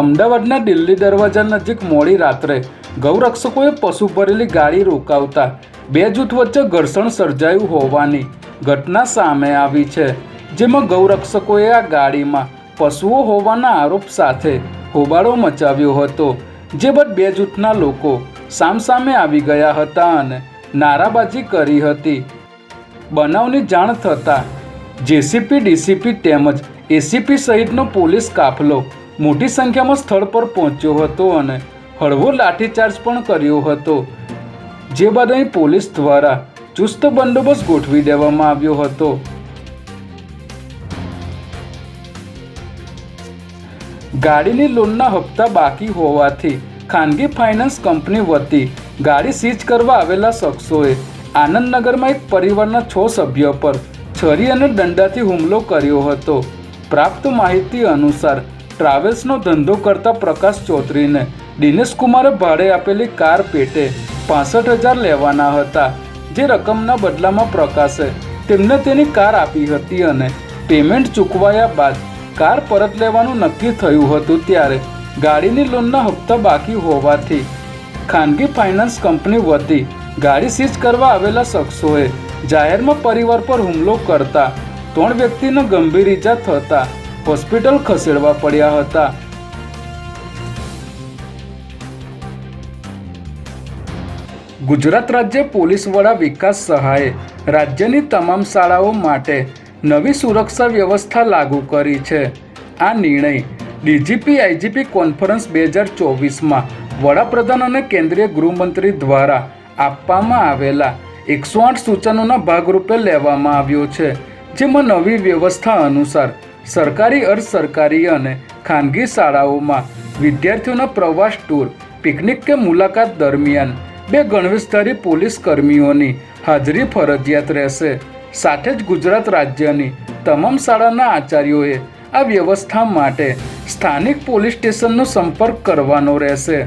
અમદાવાદના દિલ્હી દરવાજા નજીક મોડી રાત્રે ગૌરક્ષકોએ પશુ ભરેલી ગાડી રોકાવતા બે જૂથ વચ્ચે ઘર્ષણ સર્જાયું હોવાની ઘટના સામે આવી છે, જેમાં ગૌરક્ષકોએ આ ગાડીમાં પશુઓ હોવાના આરોપ સાથે હોબાળો મચાવ્યો હતો, જે બાદ બે જૂથના લોકો સામસામે આવી ગયા હતા અને નારાબાજી કરી હતી. બનાવની જાણ થતાં જેસીપી, ડીસીપી તેમજ એસીપી સહિતનો પોલીસ કાફલો મોટી સંખ્યામાં સ્થળ પર પહોંચ્યો હતો અને હળવો લાઠીચાર્જ પણ કર્યો હતો. જે બાદ અહીં પોલીસ દ્વારા ચુસ્ત બંદોબસ્ત ગોઠવી દેવામાં આવ્યો હતો. ગાડીની લોનના હપ્તા બાકી હોવાથી ખાનગી ફાઇનાન્સ કંપની વતી ગાડી સીઝ કરવા આવેલા શખ્સોએ આનંદનગરમાં એક પરિવારના છ સભ્યો પર છરી અને દંડાથી હુમલો કર્યો હતો. પ્રાપ્ત માહિતી અનુસાર ટ્રાવેલ્સનો ધંધો કરતા પ્રકાશ ચૌધરીને દિનેશ કુમારે ભાડે આપેલી કાર પેટે પાસઠ હજાર લેવાના હતા. જે રકમના બદલામાં પ્રકાશે. તેમને તેની કાર આપી હતી અને પેમેન્ટ ચૂકવાયા બાદ કાર પરત લેવાનું નક્કી થયું હતું ત્યારે ગાડીની લોનના હપ્તા બાકી હોવાથી ખાનગી ફાઇનાન્સ કંપની વતી ગાડી સીઝ કરવા આવેલા શખ્સોએ જાહેરમાં પરિવાર પર હુમલો કરતા ત્રણ વ્યક્તિને ગંભીર ઈજા થતા હોસ્પિટલ ખસેડવા પડ્યા હતા. ગુજરાત રાજ્ય પોલીસ વડા વિકાસ સહાયે રાજ્યની તમામ શાળાઓ માટે નવી સુરક્ષા વ્યવસ્થા લાગુ કરી છે. આ નિર્ણય ડીજીપી આઈજીપી કોન્ફરન્સ બે હજાર ચોવીસમાં વડાપ્રધાન અને કેન્દ્રીય ગૃહમંત્રી દ્વારા આપવામાં આવેલા એકસો આઠ સૂચનોના ભાગરૂપે લેવામાં આવ્યો છે, જેમાં નવી વ્યવસ્થા અનુસાર સરકારી અર્ધ સરકારી અને ખાનગી શાળાઓમાં વિદ્યાર્થીઓના પ્રવાસ ટૂર, પિકનિક કે મુલાકાત દરમિયાન બે ગણવિસ્તારી પોલીસ કર્મીઓની હાજરી ફરજિયાત રહેશે. સાથે જ ગુજરાત રાજ્યની તમામ શાળાના આચાર્યોએ આ વ્યવસ્થા માટે સ્થાનિક પોલીસ સ્ટેશનનો સંપર્ક કરવાનો રહેશે.